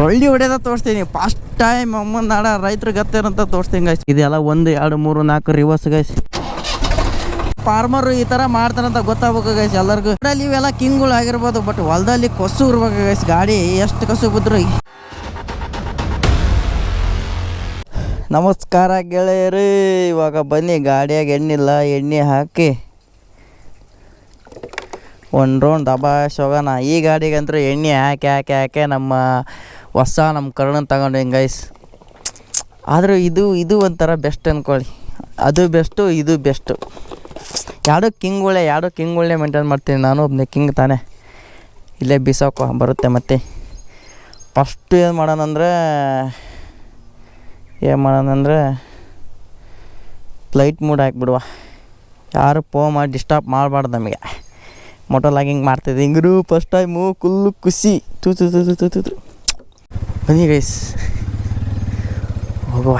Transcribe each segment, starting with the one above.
ರೊಳ್ಳಿ ಹೊಡೆದ ತೋರಿಸ್ತೀನಿ. First time ಅಮ್ಮನ ನಾಡ ರೈತರು ಗತ್ತಿರಂತ ತೋರಿಸ್ತೀನಿ ಗೈಸ್ ಇದೆಲ್ಲ ಒಂದು, ಎರಡು, ಮೂರು, ನಾಲ್ಕು ರಿವರ್ಸ್ ಗೈಸ್ ಫಾರ್ಮರ್ ಈ ಥರ ಮಾಡ್ತಾರಂತ ಗೊತ್ತಾಗ್ಬೇಕು ಗೈಸ್ ಎಲ್ಲರಿಗೂ. ಇವೆಲ್ಲ ಕಿಂಗ್ಗಳು ಆಗಿರ್ಬೋದು ಬಟ್ ಹೊಲದಲ್ಲಿ ಕಸು ಇರ್ಬೇಕು ಗೈಸ್ ಗಾಡಿ ಎಷ್ಟು ಕಸು ಬಿದ್ರು ನಮಸ್ಕಾರ ಗೆಳೆಯರು, ಇವಾಗ ಬನ್ನಿ ಗಾಡಿಯಾಗ ಎಣ್ಣಿಲ್ಲ, ಎಣ್ಣೆ ಹಾಕಿ. ಒಂದು ರೌಂಡ್ ದಬಾಯಿಸ್ ಹೋಗೋಣ. ಈ ಗಾಡಿಗಂತೂ ಎಣ್ಣೆ ಹಾಕಿ ಹಾಕಿ ಹಾಕಿ ನಮ್ಮ ಹೊಸ ನಮ್ಮ ಕರ್ಣ ತಗೊಂಡು ಹಿಂಗೆ ಗೈಸ್ ಆದರೂ ಇದು ಇದು ಒಂಥರ ಬೆಸ್ಟ್ ಅಂದ್ಕೊಳ್ಳಿ ಅದು ಬೆಸ್ಟು ಇದು ಬೆಸ್ಟು ಒಳ್ಳೆ ಕಿಂಗ್ಗಳೇ ಕಿಂಗ್ ಒಳ್ಳೆ ಮೇಂಟೈನ್ ಮಾಡ್ತೀನಿ. ನಾನು ಒಬ್ಬನೇ ಕಿಂಗ್ ತಾನೇ. ಇಲ್ಲೇ ಬಿಸಾಕೋ ಬರುತ್ತೆ ಮತ್ತೆ. ಫಸ್ಟು ಏನು ಮಾಡೋಣಂದ್ರೆ ಏನು ಮಾಡೋಣಂದ್ರೆ ಫ್ಲೈಟ್ ಮೂಡ್ ಹಾಕ್ಬಿಡುವ. ಯಾರು ಪೋ ಮಾಡಿ ಡಿಸ್ಟರ್ಬ್ ಮಾಡಬಾರ್ದು ನಮಗೆ. ಮೊಟೋಲಾಗಿ ಲಾಗಿಂಗ್ ಮಾಡ್ತಿದ್ದೆ ಹಿಂಗರು ಫಸ್ಟ್ ಟೈಮು ಫುಲ್ಲು ಖುಷಿ. ತೂತು ತು ತು ತು ತು ತು ತು ಬನ್ನಿ ಗೈಸ್ ಹೋಗುವ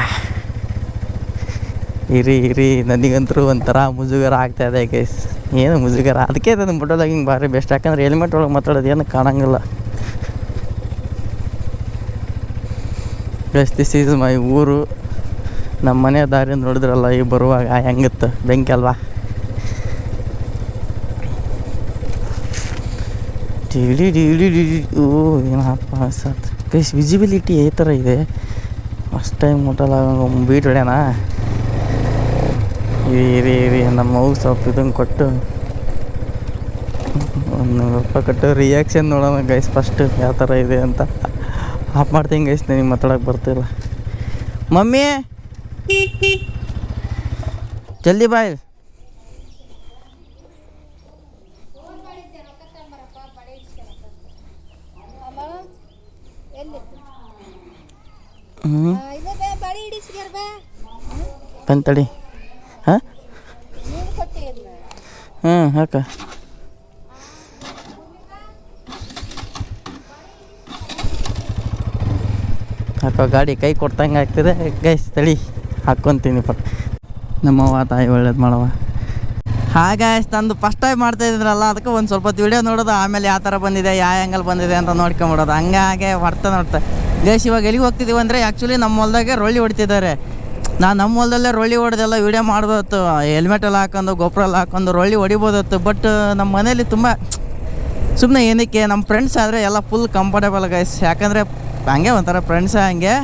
ಇರಿ ಇರಿ ನನಗಂತರೂ ಒಂಥರ ಮುಜುಗರ ಆಗ್ತಾ ಇದೆ ಗೈಸ್ ಏನು ಮುಜುಗರ? ಅದಕ್ಕೆ ನನ್ನ ಮೊಟೋ ಹಿಂಗೆ ಭಾರಿ ಬೆಸ್ಟ್ ಯಾಕಂದ್ರೆ ಹೆಲ್ಮೆಟ್ ಒಳಗೆ ಮಾತಾಡೋದು ಏನು ಕಾಣಂಗಿಲ್ಲ. ಗೈಸ್ ದಿಸ್ ಈಸ್ ಮೈ ಊರು. ನಮ್ಮ ಮನೆ ದಾರಿ ನೋಡಿದ್ರಲ್ಲ ಈಗ ಬರುವಾಗ ಹೆಂಗಿತ್ತು? ಬೆಂಕಿ ಅಲ್ವಾ? ಡಿ ಡಿ ಡಿಡಿ ಓ ಏನಪ್ಪ ಸತ್ ಗೈಸ್ ವಿಸಿಬಿಲಿಟಿ ಈ ಥರ ಇದೆ. ಫಸ್ಟ್ ಟೈಮ್ ಮುಟ್ಟಲ್ಲ ಬೀಟ್ ಹೊಡ್ಯಾನ ಇರಿ ಇರಿ ನಮ್ಮ ಮಗು ಸ್ವಲ್ಪ ಇದನ್ನು ಕೊಟ್ಟು. ಒಂದು ನೂರು ರೂಪಾಯಿ ಕೊಟ್ಟು ರಿಯಾಕ್ಷನ್ ನೋಡೋಣ ಗೈಸ್ ಫಸ್ಟ್ ಯಾವ ಥರ ಇದೆ ಅಂತ. ಆಫ್ ಮಾಡ್ತೀನಿ ಗೈಸ್ ನಿಮ್ಗೆ ಮಾತಾಡೋಕೆ ಬರ್ತಿಲ್ಲ. ಮಮ್ಮಿ! ಜಲ್ದಿ ಬಾಯ್. ಹ್ಞೂ ಇದೇ ಬಳಿ ಹಿಡಿಸ್ಗ್ಯಾರ ಬಾ. ಬಂತಡಿ ಹಾಂ? ಹ್ಞೂ ಹಾಕ. ಹಾಕೋ ಗಾಡಿ ಕೈ ಕೊಡ್ತಂಗೆ ಆಗ್ತದೆ. ಗೈಸ್ ತಳಿ ಹಾಕ್ಕೊಂತೀನಿ ಪಟ್. ನಮ್ಮವ್ವ ತಾಯಿ ಒಳ್ಳೇದು ಮಾಡವ ಹಾಗೆ ತಂದು ಫಸ್ಟ್ ಟೈಮ್ ಮಾಡ್ತಾ ಇದ್ರಲ್ಲ ಅದಕ್ಕೆ ಒಂದು ಸ್ವಲ್ಪ ಹೊತ್ತು ವಿಡಿಯೋ ನೋಡೋದು. ಆಮೇಲೆ ಯಾವ ಥರ ಬಂದಿದೆ ಯಾವ ಆ್ಯಂಗಲ್ ಬಂದಿದೆ ಅಂತ ನೋಡ್ಕೊಂಬಿಡೋದು. ಹಂಗಾಗಿ ಹೊಡ್ತಾ ನೋಡ್ತಾ. ಗೈಸ್ ಇವಾಗ ಎಲ್ಲಿಗೆ ಹೋಗ್ತಿದ್ದೀವಿ ಅಂದರೆ ಆ್ಯಕ್ಚುಲಿ ನಮ್ಮ ಹೊಲ್ದಾಗೆ ರೊಳ್ಳಿ ಹೊಡಿತಿದ್ದಾರೆ. ನಾನು ನಮ್ಮ ಹೊಲದಲ್ಲೇ ರೊಳ್ಳಿ ಹೊಡೆದೆಲ್ಲ ವಿಡಿಯೋ ಹೆಲ್ಮೆಟ್ ಎಲ್ಲ ಹಾಕೊಂಡು ಗೊಬ್ಬರ ಎಲ್ಲ ಹಾಕೊಂಡು ರೊಳ್ಳಿ ಹೊಡಿಬೋದಿತ್ತು. ಬಟ್ ನಮ್ಮ ಮನೇಲಿ ತುಂಬ ಸುಮ್ಮನೆ ಏನಕ್ಕೆ ನಮ್ಮ ಫ್ರೆಂಡ್ಸ್ ಆದರೆ ಎಲ್ಲ ಫುಲ್ ಕಂಫರ್ಟೇಬಲ್ ಗೈಸ್ ಯಾಕಂದರೆ ಹಂಗೆ ಒಂಥರ ಫ್ರೆಂಡ್ಸ ಹಂಗೆ.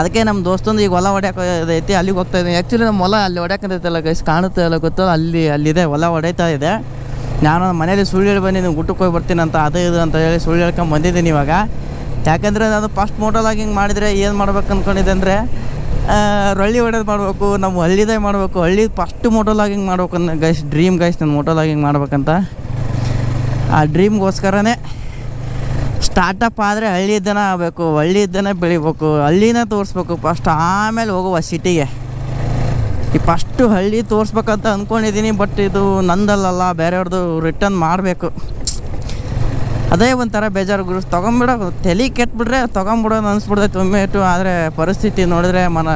ಅದಕ್ಕೆ ನಮ್ಮ ದೋಸ್ತೊಂದು ಈಗ ಹೊಲ ಹೊಡ್ಯಕ್ಕೆ ಐತಿ ಅಲ್ಲಿಗೆ ಹೋಗ್ತಾ ಇದ್ದೀನಿ. ಆ್ಯಕ್ಚುಲಿ ನಮ್ಮ ಹೊಲ ಅಲ್ಲಿ ಹೊಡ್ಯಾಕಂತೈತಲ್ಲ ಗೈಸ್ ಕಾಣುತ್ತೆ ಎಲ್ಲ ಗೊತ್ತು, ಅಲ್ಲಿ, ಅಲ್ಲಿದೆ, ಹೊಲ ಹೊಡೀತಾ ಇದೆ. ನಾನು ಮನೇಲಿ ಸುಳ್ಳು ಹೇಳಿ ಬಂದಿದ್ದೀನಿ, ಊಟಕ್ಕೆ ಹೋಗಿ ಬರ್ತೀನಿ ಅಂತ, ಅದು ಇದು ಅಂತ ಹೇಳಿ ಸುಳ್ಳು ಹೇಳ್ಕೊಂಡು ಬಂದಿದ್ದೀನಿ ಇವಾಗ. ಯಾಕಂದರೆ ನಾನು ಫಸ್ಟ್ ಮೋಟಲ್ ಹಿಂಗೆ ಮಾಡಿದರೆ ಏನು ಮಾಡ್ಬೇಕು ಅಂದ್ಕೊಂಡಿದ್ದೆ ಅಂದರೆ ರೊಳ್ಳಿ ಹೊಡೆದು ಮಾಡಬೇಕು ನಮ್ಮ ಹಳ್ಳಿದೇ ಮಾಡಬೇಕು, ಹಳ್ಳಿ ಫಸ್ಟ್ ಮೋಟೊ ಲಾಗಿಂಗ್ ಮಾಡ್ಬೇಕು ಅನ್ನೋ ಗೈಸ್ ಡ್ರೀಮ್ ಗೈಸ್ ನಾನು ಮೋಟಲಾಗಿ ಹಿಂಗೆ ಮಾಡ್ಬೇಕಂತ. ಆ ಡ್ರೀಮ್ಗೋಸ್ಕರನೇ ಸ್ಟಾರ್ಟಪ್ ಆದರೆ ಹಳ್ಳಿ ಇದ್ದನ ಆಗಬೇಕು ಹಳ್ಳಿ ಇದ್ದನೇ ಬೆಳಿಬೇಕು, ಹಳ್ಳಿನೇ ತೋರಿಸ್ಬೇಕು ಫಸ್ಟ್ ಆಮೇಲೆ ಹೋಗುವ ಸಿಟಿಗೆ ಈ ಫಸ್ಟು ಹಳ್ಳಿ ತೋರಿಸ್ಬೇಕಂತ ಅಂದ್ಕೊಂಡಿದ್ದೀನಿ ಬಟ್ ಇದು ನಂದಲ್ಲಲ್ಲ ಬೇರೆಯವ್ರದ್ದು ರಿಟರ್ನ್ ಮಾಡಬೇಕು. ಅದೇ ಒಂಥರ ಬೇಜಾರು ಗುರು. ತೊಗೊಂಬಿಡೋ ತಲೆ ಕೆಟ್ಬಿಟ್ರೆ ತೊಗೊಂಬಿಡೋದು ಅನಿಸ್ಬಿಡ್ತೈತೆ ಒಮ್ಮೆಟು ಆದರೆ ಪರಿಸ್ಥಿತಿ ನೋಡಿದ್ರೆ ಮನ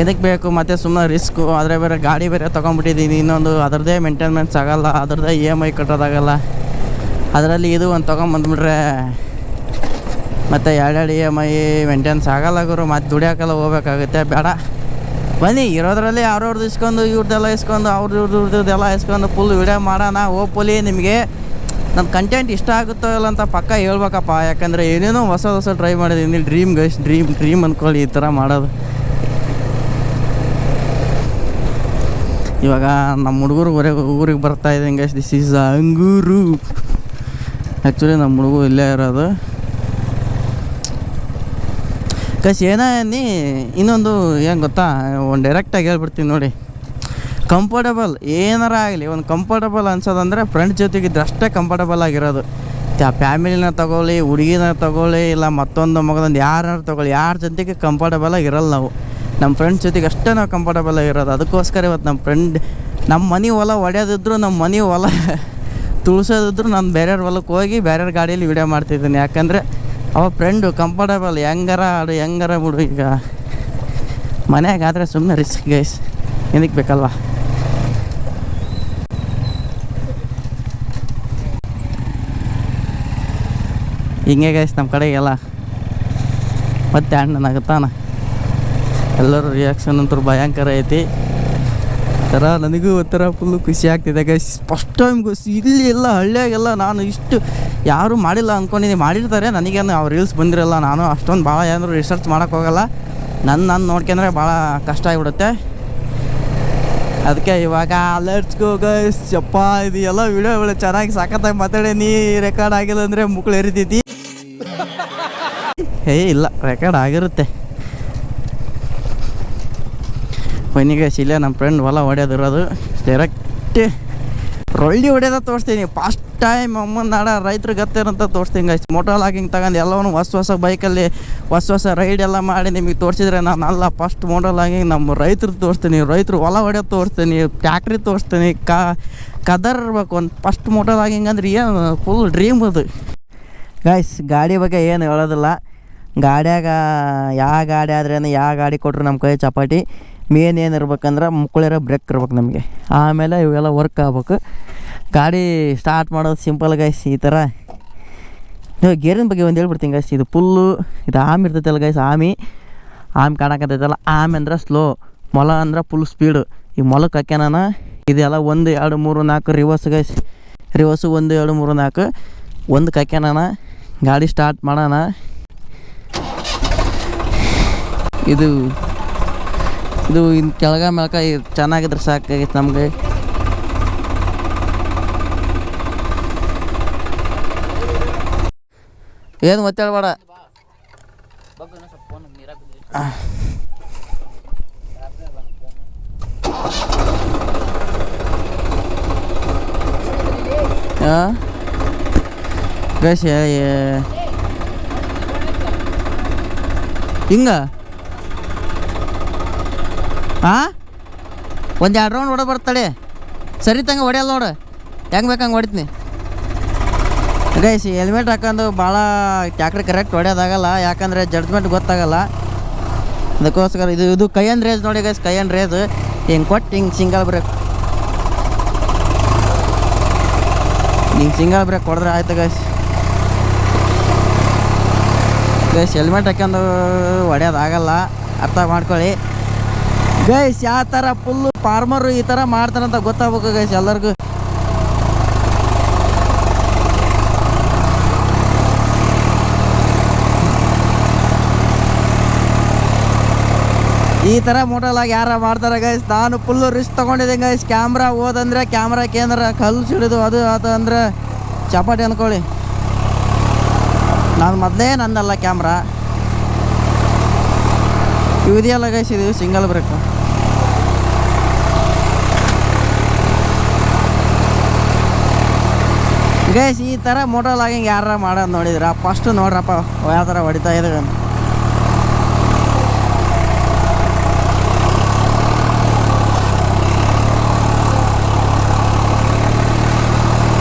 ಏನಕ್ಕೆ ಬೇಕು? ಮತ್ತು ಸುಮ್ಮನೆ ರಿಸ್ಕು. ಆದರೆ ಬೇರೆ ಗಾಡಿ ಬೇರೆ ತೊಗೊಂಬಿಟ್ಟಿದ್ದೀನಿ. ಇನ್ನೊಂದು ಅದರದ್ದೇ ಮೇಂಟೆನೆನ್ಸ್ ಆಗಲ್ಲ. ಅದರದ್ದೇ ಇ ಎಂ ಐ ಕಟ್ಟೋದಾಗಲ್ಲ. ಅದರಲ್ಲಿ ಇದು ಒಂದು ತೊಗೊಂಬಂದ್ಬಿಟ್ರೆ ಮತ್ತು ಎರಡೆರಡು ಇ ಎಂ ಐ ಮೇಂಟೆನ್ಸ್ ಆಗೋಲ್ಲ ಗುರು. ಮತ್ತು ದುಡಿಯೋಕೆಲ್ಲ ಹೋಗ್ಬೇಕಾಗುತ್ತೆ. ಬೇಡ. ಬನ್ನಿ, ಇರೋದ್ರಲ್ಲಿ ಅವ್ರವ್ರದ್ದು ಇಸ್ಕೊಂಡು ಇವ್ರದ್ದೆಲ್ಲ ಇಸ್ಕೊಂಡು ಅವ್ರದ್ದು ಇವ್ರದ್ದೆಲ್ಲ ಇಸ್ಕೊಂಡು ಫುಲ್ ವಿಡಿಯೋ ಮಾಡೋಣ. ಹೋಪ್ಫುಲಿ ನಿಮಗೆ ನನ್ನ ಕಂಟೆಂಟ್ ಇಷ್ಟ ಆಗುತ್ತೋ ಇಲ್ಲ ಅಂತ ಪಕ್ಕ ಹೇಳ್ಬೇಕಪ್ಪ. ಯಾಕಂದರೆ ಏನೇನೋ ಹೊಸ ಹೊಸ ಟ್ರೈ ಮಾಡಿದ್ದೀನಿ ಡ್ರೀಮ್ ಗೈಸ್ ಡ್ರೀಮ್ ಡ್ರೀಮ್ ಅಂದ್ಕೊಳ್ಳಿ ಈ ಥರ ಮಾಡೋದು. ಇವಾಗ ನಮ್ಮ ಹುಡುಗರು ಊರಿಗೆ ಊರಿಗೆ ಬರ್ತಾ ಇದೆ guys this is Anguru actually ನಮ್ಮ ಹುಡುಗರು ಇಲ್ಲೇ ಇರೋದು. ಕಸ್ ನೀ ಇನ್ನೊಂದು ಏನು ಗೊತ್ತಾ? ಒಂದು ಡೈರೆಕ್ಟಾಗಿ ಹೇಳ್ಬಿಡ್ತೀನಿ ನೋಡಿ. ಕಂಫರ್ಟಬಲ್ ಏನಾರ ಆಗಲಿ, ಒಂದು ಕಂಫರ್ಟಬಲ್ ಅನ್ಸೋದಂದರೆ ಫ್ರೆಂಡ್ ಜೊತೆಗಿದ್ರೆ ಅಷ್ಟೇ ಕಂಫರ್ಟಬಲ್ ಆಗಿರೋದು. ಫ್ಯಾಮಿಲಿನ ತಗೊಳ್ಳಿ, ಹುಡುಗಿನ ತಗೊಳ್ಳಿ, ಇಲ್ಲ ಮತ್ತೊಂದು ಮಗದೊಂದು ಯಾರು ತಗೊಳ್ಳಿ, ಯಾರ ಜೊತೆಗೆ ಕಂಫರ್ಟಬಲ್ ಆಗಿರಲ್ಲ ನಾವು. ನಮ್ಮ ಫ್ರೆಂಡ್ಸ್ ಜೊತೆಗೆ ಅಷ್ಟೇ ನಾವು ಕಂಫರ್ಟಬಲ್ ಆಗಿರೋದು ಅದಕ್ಕೋಸ್ಕರ ಇವತ್ತು ನಮ್ಮ ಫ್ರೆಂಡ್ ನಮ್ಮ ಮನೆ ಹೊಲ ಹೊಡೆಯೋದಿದ್ರು ನಮ್ಮ ಮನೆ ಹೊಲ ತುಳ್ಸೋದಿದ್ರು ನಾನು ಬೇರೆಯವ್ರ ಹೊಲಕ್ಕೆ ಹೋಗಿ ಬೇರೆಯವ್ರ ಗಾಡಿಯಲ್ಲಿ ವಿಡಿಯೋ ಮಾಡ್ತಿದ್ದೀನಿ. ಯಾಕಂದರೆ ಅವ ಫ್ರೆಂಡು ಕಂಫರ್ಟಬಲ್ ಹೆಂಗಾರ ಆಡು, ಹೆಂಗಾರ ಬಿಡು ಈಗ. ಮನೆಯಾಗಾದರೆ ಸುಮ್ಮನೆ ರಿಸ್ಕ್ ಗೈಸ್ ಏನಕ್ಕೆ ಬೇಕಲ್ವಾ? ಹಿಂಗೆ ಗೈಸ್ ನಮ್ಮ ಕಡೆಗೆಲ್ಲ ಮತ್ತೆ ಅಣ್ಣ ನಗತಾನ. ಎಲ್ಲರೂ ರಿಯಾಕ್ಷನ್ ಅಂತೂ ಭಯಂಕರ ಐತಿ. ಥರ ನನಗೂ ಒಂಥರ ಫುಲ್ಲು ಖುಷಿ ಆಗ್ತಿದೆ ಗೈಸ್ ಫಸ್ಟ್ ಟೈಮ್ ಗೊಸ್ ಇಲ್ಲಿ ಎಲ್ಲ ಹಳ್ಳಿಯಾಗೆಲ್ಲ ನಾನು ಇಷ್ಟು ಯಾರೂ ಮಾಡಿಲ್ಲ ಅಂದ್ಕೊಂಡಿದ್ದೀನಿ ಮಾಡಿರ್ತಾರೆ, ನನಗೇನು ಅವ್ರು ರೀಲ್ಸ್ ಬಂದಿರಲ್ಲ. ನಾನು ಅಷ್ಟೊಂದು ಭಾಳ ಏನಾದರೂ ರಿಸರ್ಚ್ ಮಾಡೋಕೆ ಹೋಗಲ್ಲ. ನನ್ನ ನಾನು ನೋಡ್ಕೊಂಡ್ರೆ ಭಾಳ ಕಷ್ಟ ಆಗಿಬಿಡುತ್ತೆ. ಅದಕ್ಕೆ ಇವಾಗ ಗೋ ಗೈಸ್ ಚಪ್ಪ ಇದು ಎಲ್ಲ ವಿಡಿಯೋಗಳು ಚೆನ್ನಾಗಿ ಸಾಕತ್ತಾಗಿ ಮಾತಾಡಿ. ನೀ ರೆಕಾರ್ಡ್ ಆಗಿಲ್ಲ ಅಂದರೆ ಮುಕ್ಳು ಎರಿತೈತಿ. ಏ ಇಲ್ಲ ರೆಕಾರ್ಡ್ ಆಗಿರುತ್ತೆ. ಬನ್ನಿಗೆ ಶಿಲೆ ನಮ್ಮ ಫ್ರೆಂಡ್ ಹೊಲ ಹೊಡ್ಯೋದಿರೋದು ಡೈರೆಕ್ಟ್ ರೊಳ್ಳಿ ಹೊಡ್ಯೋದ ತೋರಿಸ್ತೀನಿ. ಫಸ್ಟ್ ಟೈಮ್ ಅಮ್ಮನ ನಾಡ ರೈತರು ಗತ್ತಿರಂತ ತೋರಿಸ್ತೀನಿ ಗಾಯ್ಸ್ ಮೋಟರ್ ಲಾಗಿಂಗ್ ತಗೊಂಡು ಎಲ್ಲವೂ ಹೊಸ ಹೊಸ ಬೈಕಲ್ಲಿ ಹೊಸ ಹೊಸ ರೈಡ್ ಎಲ್ಲ ಮಾಡಿ ನಿಮಗೆ ತೋರಿಸಿದ್ರೆ ನಾನು ಅಲ್ಲ. ಫಸ್ಟ್ ಮೋಟರ್ ಲಾಗಿಂಗ್ ನಮ್ಮ ರೈತರು ತೋರಿಸ್ತೀನಿ. ರೈತರು ಹೊಲ ಹೊಡೆಯೋದು ತೋರಿಸ್ತೀನಿ ಟ್ಯಾಕ್ಟ್ರಿ ತೋರಿಸ್ತೀನಿ. ಕಾ, ಕದರ್ ಇರ್ಬೇಕು. ಒಂದು ಫಸ್ಟ್ ಮೋಟರ್ ಲಾಗಿಂಗ್ ಅಂದ್ರೆ ಏನು? ಫುಲ್ ಡ್ರೀಮ್ ಅದು. ಗಾಯ್ಸ್ ಗಾಡಿ ಬಗ್ಗೆ ಏನು ಹೇಳೋದಿಲ್ಲ. ಗಾಡ್ಯಾಗ ಯಾವ ಗಾಡಿ ಆದ್ರೇನು ಯಾವ ಗಾಡಿ ಕೊಟ್ಟರು ನಮ್ಮ ಕೈ ಚಪಾಟಿ, ಮೇನ್ ಏನು ಇರ್ಬೇಕಂದ್ರೆ ಮುಕ್ಕಳಿರೋ ಬ್ರೇಕ್ ಇರ್ಬೇಕು ನಮಗೆ. ಆಮೇಲೆ ಇವೆಲ್ಲ ವರ್ಕ್ ಆಗ್ಬೇಕು. ಗಾಡಿ ಸ್ಟಾರ್ಟ್ ಮಾಡೋದು ಸಿಂಪಲ್ ಗೈಸ್ ಈ ಥರ ನೀವು ಗೇರಿನ ಬಗ್ಗೆ ಒಂದು ಹೇಳ್ಬಿಡ್ತೀನಿ ಗೈಸ್ ಇದು ಫುಲ್ಲು ಇದು ಆಮ್ ಇರ್ತೈತಲ್ಲ ಗೈಸ್ ಆಮಿ ಆಮ್ ಕಾಣಕತ್ತೈತಲ್ಲ ಆಮ್ ಅಂದ್ರೆ ಸ್ಲೋ ಮೊಲ ಅಂದ್ರೆ ಫುಲ್ ಸ್ಪೀಡು ಈ ಮೊಲಕ್ಕೆ ಹಾಕ್ಯಾನ ಇದೆಲ್ಲ ಒಂದು, ಎರಡು, ಮೂರು, ನಾಲ್ಕು ರಿವರ್ಸ್ ಗೈಸ್ ರಿವರ್ಸು ಒಂದು, ಎರಡು, ಮೂರು, ನಾಲ್ಕು. ಒಂದು ಕಾಕ್ಯಾನ ಗಾಡಿ ಸ್ಟಾರ್ಟ್ ಮಾಡೋಣ ಇದು ಇದು ಇನ್ನು ಕೆಳಗ ಮೆಳಕ ಇದ್ ಚೆನ್ನಾಗಿದ್ರೆ ಸಾಕಾಗೈತೆ ನಮಗೆ. ಏನು ಒತ್ತೇಳ್ಬೇಡ ಹಾಂ ಗೈಸ್ ಹಿಂಗ? ಹಾಂ ಒಂದು ಎರಡು ರೌಂಡ್ ಹೊಡ ಬರ್ತಾಳೆ. ಸರಿ ತಂಗ ಹೊಡೆಯಲ್ಲ ನೋಡು. ಹೆಂಗೆ ಬೇಕಂಗೆ ಹೊಡಿತೀನಿ. ಗೈಸ್ ಹೆಲ್ಮೆಟ್ ಹಾಕೊಂಡು ಭಾಳ ಟ್ಯಾಕ್ಟ್ರಿ ಕರೆಕ್ಟ್ ಹೊಡೆಯೋದಾಗಲ್ಲ ಯಾಕಂದರೆ ಜಡ್ಜ್ಮೆಂಟ್ ಗೊತ್ತಾಗಲ್ಲ. ಅದಕ್ಕೋಸ್ಕರ ಇದು ಇದು ಕೈ ಅಂಡ್ ರೇಸ್ ನೋಡಿ ಗೈಸ್ ಕೈ ಅಂಡ್ ರೇಸ್ ಹಿಂಗೆ ಕೊಟ್ಟು ಹಿಂಗೆ ಸಿಂಗಲ್ ಬ್ರೇಕ್ ಹಿಂಗೆ ಸಿಂಗಲ್ ಬ್ರೇಕ್ ಕೊಡಿದ್ರೆ ಆಯ್ತು ಗೈಸ್ ಗೈಸ್ ಹೆಲ್ಮೆಟ್ ಹಾಕೊಂಡು ಹೊಡೆಯೋದಾಗಲ್ಲ ಅರ್ಥ ಮಾಡ್ಕೊಳ್ಳಿ. ಗೈಸ್, ಯಾವ ಥರ ಫುಲ್ ಫಾರ್ಮರು ಈ ಥರ ಮಾಡ್ತಾರಂತ ಗೊತ್ತಾಗ್ಬೇಕು ಗೈಸ್ ಎಲ್ಲರಿಗೂ. ಈ ಥರ ಆಗಿ ಯಾರ ಮಾಡ್ತಾರೆ ಗೈಸ್, ನಾನು ಫುಲ್ಲು ರಿಸ್ಕ್ ತೊಗೊಂಡಿದ್ದೀನಿ ಗೈಸ್. ಕ್ಯಾಮ್ರಾ ಹೋದಂದ್ರೆ ಕ್ಯಾಮ್ರಾ ಕೇಂದ್ರ ಕಲ್ಲು ಸಿಡಿದು ಅದು ಅದು ಅಂದ್ರೆ ಚಪಾಟಿ ಅಂದ್ಕೊಳ್ಳಿ ನಾನು ಮೊದಲೇ ನಂದಲ್ಲ ಕ್ಯಾಮ್ರಾ ಇದೆಯಲ್ಲ ಗೈಸ್, ಇದು ಸಿಂಗಲ್ ಬ್ರೇಕ್ ಗೈಸ್, ಈ ಥರ ಮೋಟರ್ ಲಾಗಿಂಗ್ ಯಾರ ಮಾಡೋದು ನೋಡಿದ್ರ? ಫಸ್ಟ್ ನೋಡ್ರಪ್ಪ, ಯಾವ ಥರ ಹೊಡಿತಾ ಇದೆ ಅಂತ.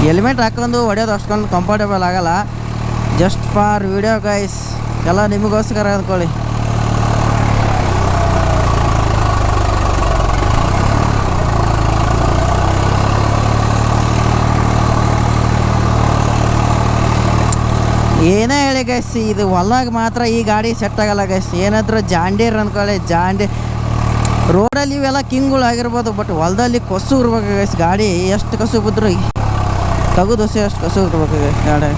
ಹೆಲ್ಮೆಟ್ ಹಾಕೊಂಡು ಹೊಡೆಯೋದು ಅಷ್ಟೊಂದು ಕಂಫರ್ಟೇಬಲ್ ಆಗಲ್ಲ. ಜಸ್ಟ್ ಫಾರ್ ವಿಡಿಯೋ ಗೈಸ್ ಎಲ್ಲ ನಿಮಗೋಸ್ಕರ ಅಂದ್ಕೊಳ್ಳಿ. ಏನೇ ಹೇಳಿ ಗೈಸ್ ಇದು ಹೊಲಾಗ ಮಾತ್ರ ಈ ಗಾಡಿ ಸೆಟ್ ಆಗಲ್ಲ ಗೈಸ್ ಏನಾದರೂ ಜಾಂಡೀರ್ ಅನ್ಕೊಳ್ಳಿ ಜಾಂಡಿ ರೋಡಲ್ಲಿ ಇವೆಲ್ಲ ಕಿಂಗ್ಗಳು ಆಗಿರ್ಬೋದು ಬಟ್ ಹೊಲದಲ್ಲಿ ಕೊಸು ಇರ್ಬೇಕು ಗೈಸ್ ಗಾಡಿ ಎಷ್ಟು ಕಸು ಬಿದ್ರು. ತಗದು ಅಷ್ಟು ಕಸು ಇರ್ಬೇಕು ಗೈಸ್ ಗಾಡಿ.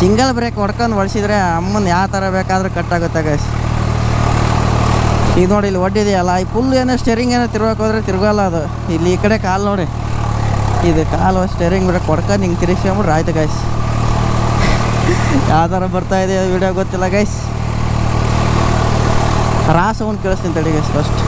ಸಿಂಗಲ್ ಬ್ರೇಕ್ ಹೊಡ್ಕೊಂಡು ಹೊಡ್ಸಿದ್ರೆ ಅಮ್ಮನ ಯಾವ ಥರ ಬೇಕಾದರೂ ಕಟ್ಟಾಗುತ್ತೆ ಗೈಸ್ ಈಗ ನೋಡಿ ಇಲ್ಲಿ ಒಡ್ಡಿದೆಯಲ್ಲ? ಈ ಫುಲ್ ಏನೋ ಸ್ಟೇರಿಂಗ್ ಏನೋ ತಿರ್ಗಕ್ಕೆ ಹೋದ್ರೆ ತಿರ್ಗಲ್ಲ ಅದು. ಇಲ್ಲಿ ಈ ಕಡೆ ಕಾಲು ನೋಡಿ. ಇದು ಕಾಲು ಸ್ಟೇರಿಂಗ್ ಬಿಡೋ ಹೊಡ್ಕೊಂಡು ಹಿಂಗೆ ತಿರುಗಿಸ್ಕೊಂಬಿಟ್ರೆ ಆಯ್ತು ಗೈಸ್ ಯಾವ ಥರ ಬರ್ತಾ ಇದೆ ವಿಡಿಯೋ ಗೊತ್ತಿಲ್ಲ ಗೈಸ್ ರಾಸ ಒಂದು ಕೇಳಿಸ್ತೀನಿ ತಡಿ ಗೈಸ್ ಫಸ್ಟ್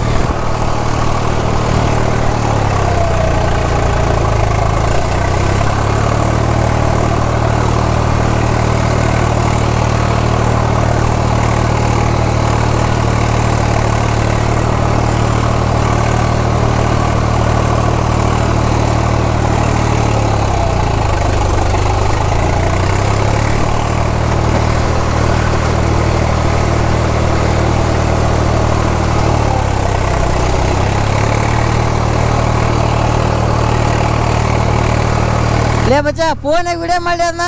ಲೇ ಬಚ್ಚ ಫೋನಾಗ ವಿಡಿಯೋ ಮಾಡಿ ಅದನ್ನ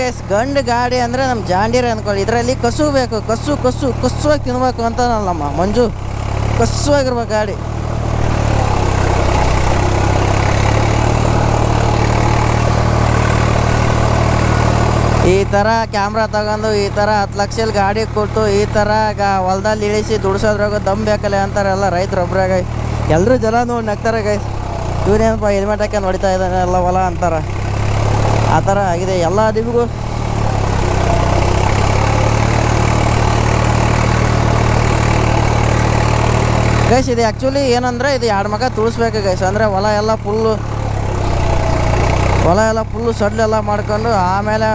ಗೈಸ್ ಗಂಡು ಗಾಡಿ ಅಂದರೆ ನಮ್ಮ ಜಾಂಡೀರ್ ಅಂದ್ಕೊಳ್ಳಿ ಇದರಲ್ಲಿ ಕಸು ಬೇಕು. ಕಸು ಕಸು, ಕಸುವಾಗಿ ತಿನ್ಬೇಕು ಅಂತ ಮಂಜು. ಕಸುವಾಗಿರ್ಬೇಕು ಗಾಡಿ. ಈ ಥರ ಕ್ಯಾಮ್ರಾ ತಗೊಂಡು ಈ ಥರ ಹತ್ತು ಲಕ್ಷದಲ್ಲಿ ಗಾಡಿ ಕೊಟ್ಟು ಈ ಥರ ಗಾ ಹೊಲ್ದಲ್ಲಿ ಇಳಿಸಿ ದುಡ್ಸೋದ್ರಾಗ ದಮ್ ಬೇಕಲ್ಲ ಅಂತಾರೆ ಎಲ್ಲ ರೈತರು ಒಬ್ರಾಗ ಎಲ್ಲರೂ ಜನ ನೋಡಿ ನಗ್ತಾರೆ ಗೈಸ್ ಇವನೇನಪ್ಪ ಹೆಲ್ಮೆಟ್ ಹಾಕಿ ಹೊಡಿತಾ ಇದ್ದಾನೆ ಎಲ್ಲ ಹೊಲ ಅಂತಾರೆ. ಆ ಥರ ಆಗಿದೆ. ಎಲ್ಲ ದಿವಿಗೂ ಗೈಸ್, ಇದು ಆ್ಯಕ್ಚುಲಿ ಏನಂದರೆ ಇದು ಎರಡು ಮಗ ತುಳಿಸ್ಬೇಕು ಗೈಸ್. ಅಂದರೆ ಹೊಲ ಎಲ್ಲ ಫುಲ್ಲು ಹೊಲ ಎಲ್ಲ ಫುಲ್ಲು ಸಡ್ಲೆಲ್ಲ ಮಾಡ್ಕೊಂಡು ಆಮೇಲೆ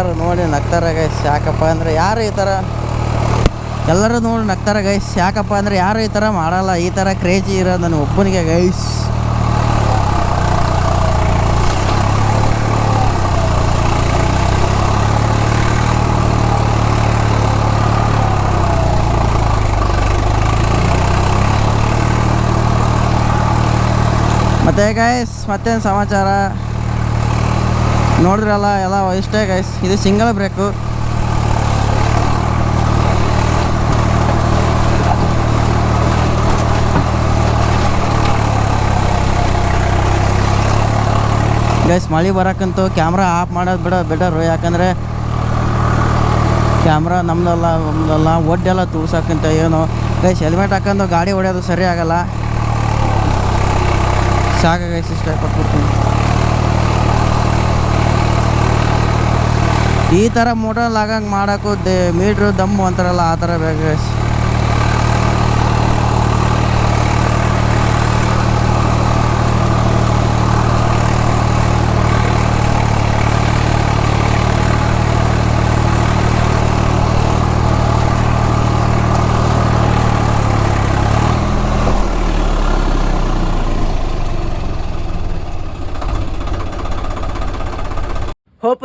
ಎಲ್ಲರೂ ನೋಡಿ ನಗ್ತಾರೆ ಗೈಸ್ ಯಾಕಪ್ಪ ಅಂದರೆ ಯಾರು ಈ ಥರ ಎಲ್ಲರೂ ನೋಡಿ ನಗ್ತಾರೆ ಗೈಸ್ ಯಾಕಪ್ಪ ಅಂದರೆ ಯಾರು ಈ ಥರ ಮಾಡಲ್ಲ, ಈ ಥರ ಕ್ರೇಜಿ ಇರೋದು ನನ್ನ ಒಬ್ಬನಿಗೆ ಗೈಸ್ ಮತ್ತೆ ಗೈಸ್ ಮತ್ತೇನು ಸಮಾಚಾರ? ನೋಡಿದ್ರಲ್ಲ, ಎಲ್ಲ ಇಷ್ಟೇ ಗೈಸ್ ಇದು ಸಿಂಗಲ್ ಬ್ರೇಕು ಗೈಸ್ ಮಳೆ ಬರೋಕ್ಕಂತೂ ಕ್ಯಾಮ್ರಾ ಆಫ್ ಮಾಡೋದು ಬಿಡ ಬೆಟರು ಯಾಕಂದರೆ ಕ್ಯಾಮ್ರಾ ನಮ್ದಲ್ಲ ನಮ್ದಲ್ಲ ಒಡ್ಡೆಲ್ಲ ತುಳ್ಸಕ್ಕಂತ ಏನು. ಗೈಸ್ ಹೆಲ್ಮೆಟ್ ಹಾಕೊಂಡು ಗಾಡಿ ಹೊಡೆಯೋದು ಸರಿ ಆಗೋಲ್ಲ. ಸಾಕು ಗೈಸ್ ಇಷ್ಟ ಕೊಟ್ಬಿಡ್ತೀನಿ. ಈ ಥರ ಮೋಟಲ್ ಆಗಂಗೆ ಮಾಡೋಕ್ಕೂ ದೇ ಮೀಟ್ರು ದಮ್ಮು ಅಂತಾರಲ್ಲ ಆ ಥರ ಬೇಕು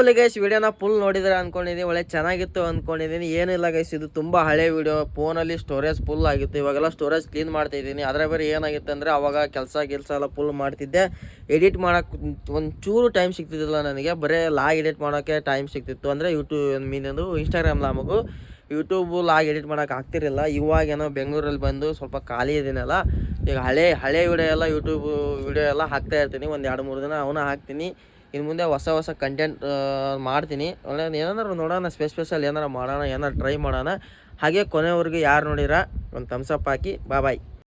ಹೋಪ್ಫುಲಿ ಗೈಸ್ ವಿಡಿಯೋನ ಫುಲ್ ನೋಡಿದ್ರೆ ಅನ್ಕೊಂಡಿದ್ದೀನಿ ಒಳ್ಳೆ ಚೆನ್ನಾಗಿತ್ತು ಅನ್ಕೊಂಡಿದ್ದೀನಿ ಏನಿಲ್ಲ ಗೈಸ್ ಇದು ತುಂಬ ಹಳೆ ವಿಡಿಯೋ ಫೋನಲ್ಲಿ ಸ್ಟೋರೇಜ್ ಫುಲ್ ಆಗಿತ್ತು. ಇವಾಗೆಲ್ಲ ಸ್ಟೋರೇಜ್ ಕ್ಲೀನ್ ಮಾಡ್ತಾ ಇದ್ದೀನಿ. ಅದರ ಬೇರೆ ಏನಾಗಿತ್ತು ಅಂದರೆ ಅವಾಗ ಕೆಲಸ ಗಿಲ್ಸ ಎಲ್ಲ ಫುಲ್ ಮಾಡ್ತಿದ್ದೆ. ಎಡಿಟ್ ಮಾಡೋಕ್ಕೆ ಒಂಚೂರು ಚೂರು ಟೈಮ್ ಸಿಗ್ತಿದ್ದಿಲ್ಲ ನನಗೆ. ಬರೀ ಲಾಗ್ ಎಡಿಟ್ ಮಾಡೋಕ್ಕೆ ಟೈಮ್ ಸಿಗ್ತಿತ್ತು. ಅಂದರೆ ಯೂಟ್ಯೂಬ್ ಮೀನದು ಇನ್ಸ್ಟಾಗ್ರಾಮ್ ನಮಗೂ ಯೂಟ್ಯೂಬು ಲಾಗ್ ಎಡಿಟ್ ಮಾಡೋಕೆ ಆಗ್ತಿರಲಿಲ್ಲ. ಇವಾಗೇನೋ ಬೆಂಗಳೂರಲ್ಲಿ ಬಂದು ಸ್ವಲ್ಪ ಖಾಲಿ ಇದ್ದೀನಲ್ಲ ಈಗ ಹಳೆ ಹಳೆ ವಿಡಿಯೋ ಎಲ್ಲ ಯೂಟ್ಯೂಬ್ ವಿಡಿಯೋ ಎಲ್ಲ ಹಾಕ್ತಾ ಇರ್ತೀನಿ. ಒಂದು ಎರಡು ಮೂರು ದಿನ ಅವನ್ನ ಹಾಕ್ತೀನಿ. ಇನ್ನು ಮುಂದೆ ಹೊಸ ಹೊಸ ಕಂಟೆಂಟ್ ಮಾಡ್ತೀನಿ. ಒಳ್ಳೆ ಏನಾದ್ರು ನೋಡೋಣ ಸ್ಪೆಷ್ ಸ್ಪೆಷಲ್ ಏನಾರು ಮಾಡೋಣ, ಏನಾರು ಟ್ರೈ ಮಾಡೋಣ. ಹಾಗೆ ಕೊನೆವರೆಗೂ ಯಾರು ನೋಡಿರ, ಒಂದು ಥಮ್ಸಪ್ ಹಾಕಿ. ಬಾಯ್ ಬಾಯ್